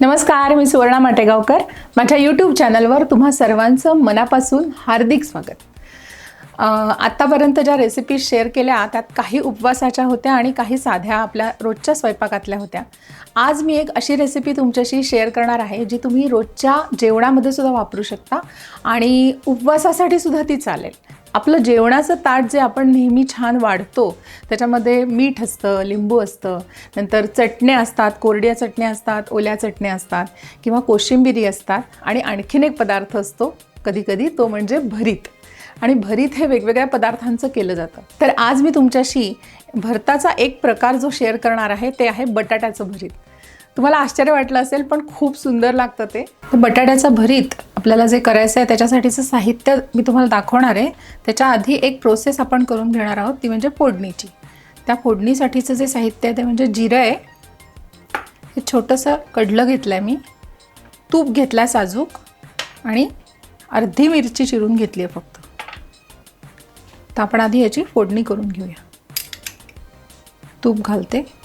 नमस्कार मी सुवर्णा माटेगावकर. माझ्या यूट्यूब चॅनलवर तुम्हा सर्वांचं मनापासून हार्दिक स्वागत. आत्तापर्यंत ज्या रेसिपी शेअर केल्या त्यात काही उपवासाच्या होत्या आणि काही साध्या आपल्या रोजच्या स्वयंपाकातल्या होत्या. आज मी एक अशी रेसिपी तुमच्याशी शेअर करणार आहे जी तुम्ही रोजच्या जेवणामध्ये सुद्धा वापरू शकता आणि उपवासासाठी सुद्धा ती चालेल. आपलं जेवणाचं ताट जे आपण नेहमी छान वाढतो त्याच्यामध्ये मीठ असतं लिंबू असतं नंतर चटण्या असतात कोरड्या चटण्या असतात ओल्या चटण्या असतात किंवा कोशिंबिरी असतात आणि आणखीन एक पदार्थ असतो कधीकधी तो म्हणजे भरीत. आणि भरीत हे वेगवेगळ्या पदार्थांचं केलं जातं. तर आज मी तुमच्याशी भरताचा एक प्रकार जो शेअर करणार आहे ते आहे बटाट्याचं भरीत. तुम्हाला आश्चर्य वाटलं असेल पण खूप सुंदर लागतं ते. बटाट्याचा बटाट्याचं भरीत आपल्याला जे करायचं आहे त्याच्यासाठीचं साहित्य मी तुम्हाला दाखवणार आहे. त्याच्या आधी एक प्रोसेस आपण करून घेणार आहोत ती म्हणजे फोडणीची. त्या फोडणीसाठीचं जे साहित्य आहे ते म्हणजे जिरं आहे. हे छोटंसं कडलं घेतलं आहे मी. तूप घेतला आहे साजूक. आणि अर्धी मिरची चिरून घेतली आहे फक्त. तर आपण आधी याची फोडणी करून घेऊया. तूप घालते.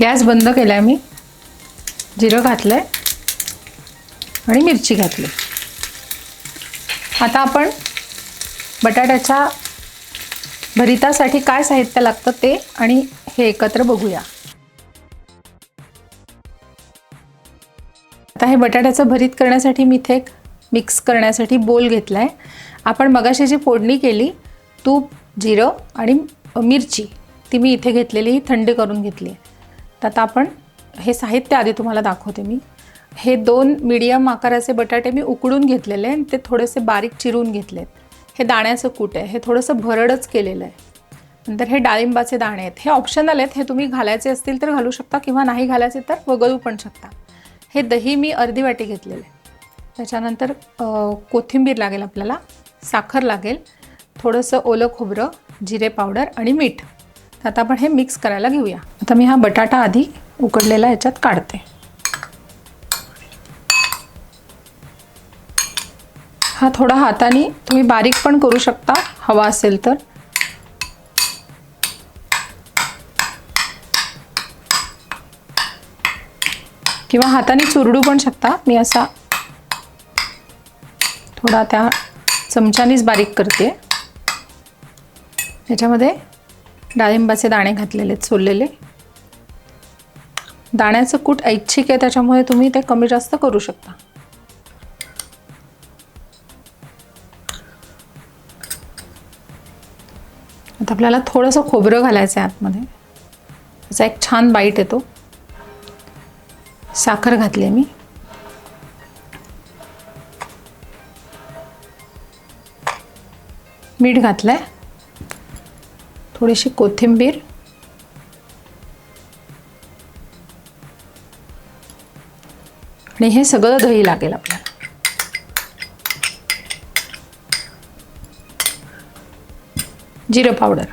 गॅस बंद केला आहे मी. जिरं घातलं आहे आणि मिरची घातली. आता आपण बटाट्याच्या भरितासाठी काय साहित्य लागतं ते आणि हे एकत्र बघूया. आता हे बटाट्याचं भरीत करण्यासाठी मी इथे एक मिक्स करण्यासाठी बोल घेतला आहे आपण मगाशी जी फोडणी केली तूप जिरं आणि मिरची ती मी इथे घेतलेली थंड करून घेतली आहे. तर आता आपण हे साहित्य आधी तुम्हाला दाखवते मी. हे दोन मीडियम आकाराचे बटाटे मी उकडून घेतलेले आणि ते थोडेसे बारीक चिरून घेतलेत. हे दाण्याचं कूट आहे. हे थोडंसं भरडच केलेलं आहे. नंतर हे डाळिंबाचे दाणे आहेत. हे ऑप्शनल आहेत. हे तुम्ही घालायचे असतील तर घालू शकता किंवा नाही घालायचे तर वगळू पण शकता. हे दही मी अर्धी वाटी घेतलेलं आहे. त्याच्यानंतर कोथिंबीर लागेल आपल्याला. साखर लागेल. थोडंसं ओलं खोबरं जिरे पावडर आणि मीठ. तर आता आपण हे मिक्स करायला घेऊया. आता मी हा बटाटा आधी उकडलेला ह्याच्यात काढते. हा थोडा हाताने तुम्ही बारीक पण करू शकता हवा असेल तर. किंवा हाताने चुरडू पण शकता मी असा थोडा त्या चमच्यानेच बारीक करते. याच्यामध्ये डाळिंबाचे दाणे घातलेले आहेत सोललेले. दाण्याचं कूट ऐच्छिक आहे त्याच्यामुळे तुम्ही ते कमी जास्त करू शकता. आता आपल्याला थोडंसं खोबरं घालायचं आहे आतमध्ये. त्याचा एक छान बाईट येतो. साखर घातली मी. मीठ घातलंय. थोडीशी कोथिंबीर. आणि हे सगळं दही लागेल आपल्याला. जिरं पावडर.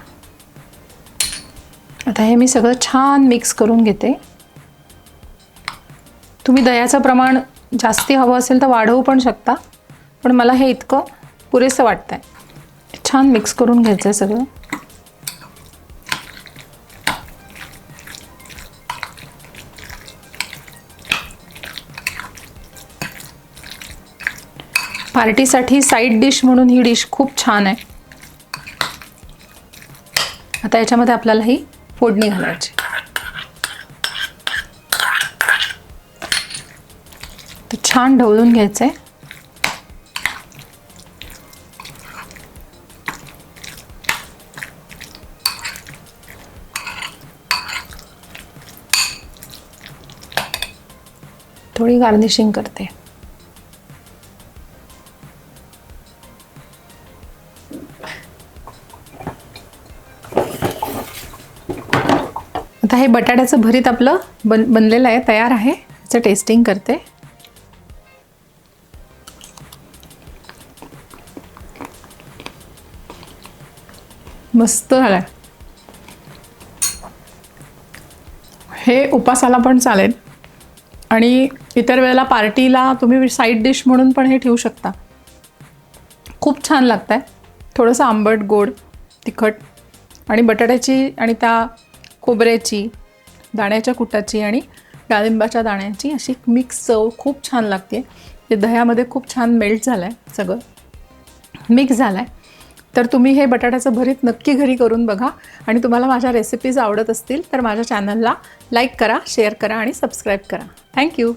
आता हे मी सगळं छान मिक्स करून घेते. तुम्ही दह्याचं प्रमाण जास्ती हवं असेल तर वाढवू पण शकता पण मला हे इतकं पुरेसं वाटतं आहे छान मिक्स करून घ्यायचं आहे सगळं. पार्टीसाठी साईड डिश म्हणून ही डिश खूप छान आहे. आता याच्यामध्ये आपल्याला ही फोडणी घालायची. तर छान ढवळून घ्यायचं आहे थोडी गार्निशिंग करते. आता हे बटाट्याचं भरीत आपलं बन बनलेलं आहे तयार आहे. त्याचं टेस्टिंग करते. मस्त झालं आहे हे उपासाला पण चालेल. आणि इतर वेळेला पार्टीला तुम्ही साईड डिश म्हणून पण हे ठेवू शकता. खूप छान लागतं आहे थोडंसं आंबट गोड तिखट आणि बटाट्याची आणि त्या खोबऱ्याची दाण्याच्या कुटाची आणि डाळिंबाच्या दाण्याची अशी मिक्स चव खूप छान लागते. ते दह्यामध्ये खूप छान मेल्ट झालं आहे सगळं. मिक्स झाला आहे तर तुम्ही हे बटाट्याचं भरीत नक्की घरी करून बघा. आणि तुम्हाला माझ्या रेसिपीज आवडत असतील तर माझ्या चॅनलला लाईक करा शेअर करा आणि सबस्क्राईब करा. थँक्यू